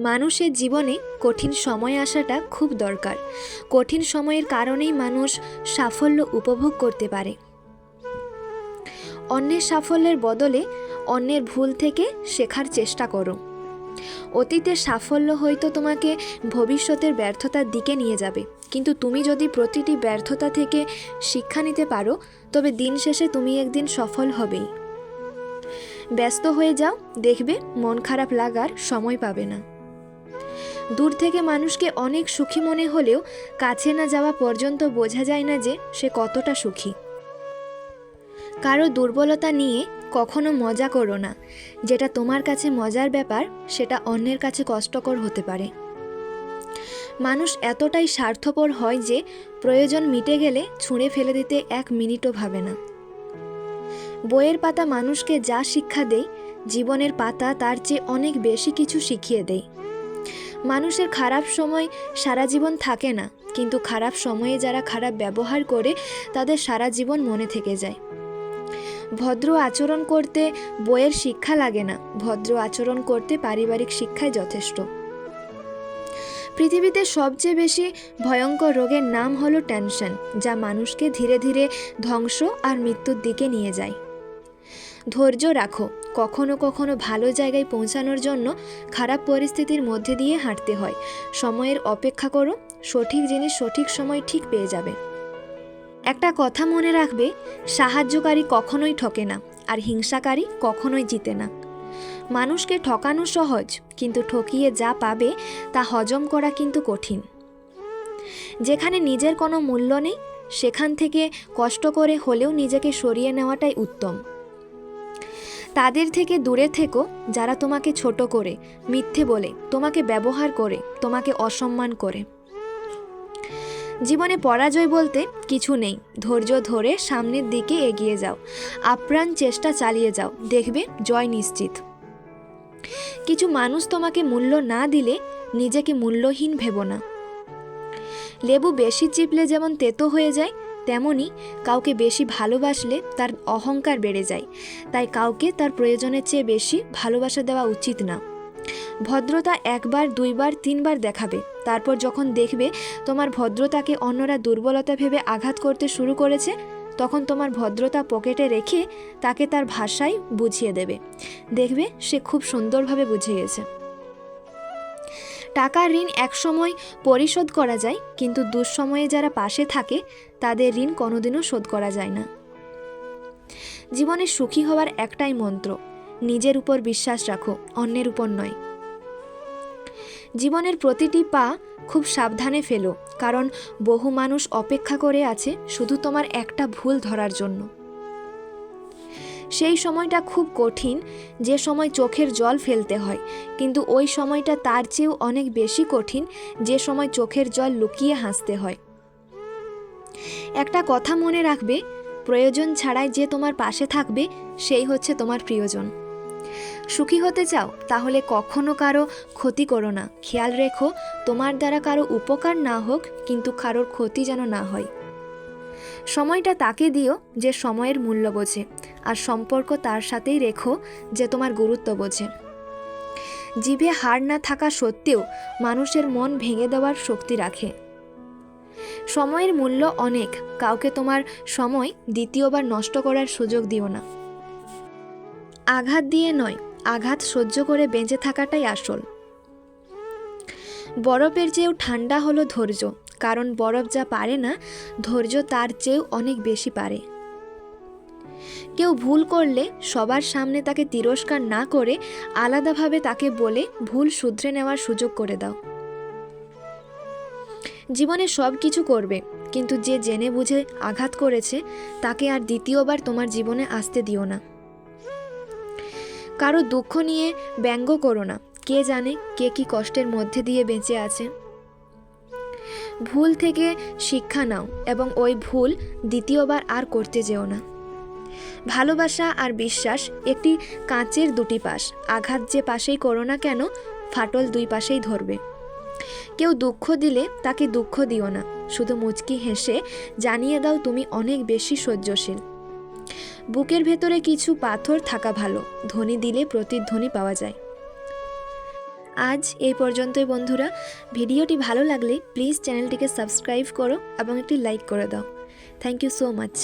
মানুষের জীবনে কঠিন সময় আসাটা খুব দরকার। কঠিন সময়ের কারণেই মানুষ সাফল্য উপভোগ করতে পারে। অন্যের সাফল্যের বদলে অন্যের ভুল থেকে শেখার চেষ্টা করো। অতীতের সাফল্য হয়তো তোমাকে ভবিষ্যতের ব্যর্থতার দিকে নিয়ে যাবে। কিন্তু তুমি যদি প্রতিটি ব্যর্থতা থেকে শিক্ষা নিতে পারো, তবে দিন শেষে তুমি একদিন সফল হবেই। ব্যস্ত হয়ে যাও, দেখবে মন খারাপ লাগার সময় পাবে না। দূর থেকে মানুষকে অনেক সুখী মনে হলেও কাছে না যাওয়া পর্যন্ত বোঝা যায় না যে সে কতটা সুখী। কারও দুর্বলতা নিয়ে কখনো মজা করো না। যেটা তোমার কাছে মজার ব্যাপার, সেটা অন্যের কাছে কষ্টকর হতে পারে। মানুষ এতটাই স্বার্থপর হয় যে প্রয়োজন মিটে গেলে ছুঁড়ে ফেলে দিতে এক মিনিটও ভাবে না। বইয়ের পাতা মানুষকে যা শিক্ষা দেয়, জীবনের পাতা তার চেয়ে অনেক বেশি কিছু শিখিয়ে দেয়। মানুষের খারাপ সময় সারা জীবন থাকে না। কিন্তু খারাপ সময়ে যারা খারাপ ব্যবহার করে, তাদের সারা জীবন মনে থেকে যায়। ভদ্র আচরণ করতে বইয়ের শিক্ষা লাগে না। ভদ্র আচরণ করতে পারিবারিক শিক্ষাই যথেষ্ট। পৃথিবীতে সবচেয়ে বেশি ভয়ঙ্কর রোগের নাম হলো টেনশন, যা মানুষকে ধীরে ধীরে ধ্বংস আর মৃত্যুর দিকে নিয়ে যায়। ধৈর্য রাখো। কখনো কখনো ভালো জায়গায় পৌঁছানোর জন্য খারাপ পরিস্থিতির মধ্যে দিয়ে হাঁটতে হয়। সময়ের অপেক্ষা করো, সঠিক জিনিস সঠিক সময় ঠিক পেয়ে যাবে। একটা কথা মনে রাখবে, সাহায্যকারী কখনোই ঠকে না, আর হিংসাকারী কখনোই জিতে না। মানুষকে ঠকানো সহজ, কিন্তু ঠকিয়ে যা পাবে তা হজম করা কিন্তু কঠিন। যেখানে নিজের কোনো মূল্য নেই, সেখান থেকে কষ্ট করে হলেও নিজেকে সরিয়ে নেওয়াটাই উত্তম। তাদের থেকে দূরে থেকো, যারা তোমাকে ছোট করে, মিথ্যে বলে, তোমাকে ব্যবহার করে, তোমাকে অসম্মান করে। জীবনে পরাজয় বলতে কিছু নেই, ধৈর্য ধরে সামনের দিকে এগিয়ে যাও, আপ্রাণ চেষ্টা চালিয়ে যাও, দেখবে জয় নিশ্চিত। কিছু মানুষ তোমাকে মূল্য না দিলে নিজেকে মূল্যহীন ভেবো না। লেবু বেশি চিপলে যেমন তেতো হয়ে যায় তেমনি কাউকে বেশি ভালোবাসলে তার অহংকার বেড়ে যায়। তাই কাউকে তার প্রয়োজনের চেয়ে বেশি ভালোবাসা দেওয়া উচিত না। ভদ্রতা একবার, দুইবার, তিনবার দেখাবে। তারপর যখন দেখবে তোমার ভদ্রতাকে অন্যরা দুর্বলতা ভেবে আঘাত করতে শুরু করেছে, তখন তোমার ভদ্রতা পকেটে রেখে তাকে তার ভাষায় বুঝিয়ে দেবে। দেখবে সে খুব সুন্দরভাবে বুঝে গেছে। টাকার ঋণ একসময় পরিশোধ করা যায়, কিন্তু দুঃসময়ে যারা পাশে থাকে, তাদের ঋণ কোনোদিনও শোধ করা যায় না। জীবনে সুখী হওয়ার একটাই মন্ত্র, নিজের উপর বিশ্বাস রাখো, অন্যের উপর নয়। জীবনের প্রতিটি পা খুব সাবধানে ফেলো, কারণ বহু মানুষ অপেক্ষা করে আছে শুধু তোমার একটা ভুল ধরার জন্য। সেই সময়টা খুব কঠিন, যে সময় চোখের জল ফেলতে হয়। কিন্তু ওই সময়টা তার চেয়েও অনেক বেশি কঠিন, যে সময় চোখের জল লুকিয়ে হাসতে হয়। একটা কথা মনে রাখবে, প্রয়োজন ছাড়াই যে তোমার পাশে থাকবে, সেই হচ্ছে তোমার প্রিয়জন। সুখী হতে চাও, তাহলে কখনো কারও ক্ষতি করো না। খেয়াল রেখো, তোমার দ্বারা কারও উপকার না হোক, কিন্তু কারোর ক্ষতি যেন না হয়। সময়টা তাকে দিও যে সময়ের মূল্য বোঝে, আর সম্পর্ক তার সাথেই রেখো যে তোমার গুরুত্ব বোঝে। জিভে হার না থাকা সত্ত্বেও মানুষের মন ভেঙে দেওয়ার শক্তি রাখে। সময়ের মূল্য অনেক, কাউকে তোমার সময় দ্বিতীয়বার নষ্ট করার সুযোগ দিও না। আঘাত দিয়ে নয়, আঘাত সহ্য করে বেঁচে থাকাটাই আসল। বরফের চেয়েও ঠান্ডা হলো ধৈর্য, কারণ বরফ যা পারে না, ধৈর্য তার চেয়েও অনেক বেশি পারে। কেউ ভুল করলে সবার সামনে তাকে তিরস্কার না করে আলাদাভাবে তাকে বলে ভুল শুধরে নেওয়ার সুযোগ করে দাও। জীবনে সব কিছু করবে, কিন্তু যে জেনে বুঝে আঘাত করেছে, তাকে আর দ্বিতীয়বার তোমার জীবনে আসতে দিও না। কারও দুঃখ নিয়ে ব্যঙ্গ করো না কে জানে কে কি কষ্টের মধ্যে দিয়ে বেঁচে আছে। ভুল থেকে শিক্ষা নাও এবং ওই ভুল দ্বিতীয়বার আর করতে যেও না। ভালোবাসা আর বিশ্বাস একটি কাঁচের দুটি পাশ। আঘাত যে পাশেই করো না কেন, ফাটল দুই পাশেই ধরবে। কেউ দুঃখ দিলে তাকে দুঃখ দিও না, শুধু মুচকি হেসে জানিয়ে দাও তুমি অনেক বেশি সহ্যশীল। বুকের ভেতরে কিছু পাথর থাকা ভালো, ধ্বনি দিলে প্রতিধ্বনি পাওয়া যায়। আজ এই পর্যন্তই বন্ধুরা। ভিডিওটি ভালো লাগলে প্লিজ চ্যানেলটিকে সাবস্ক্রাইব করো এবং একটি লাইক করে দাও। Thank you so much.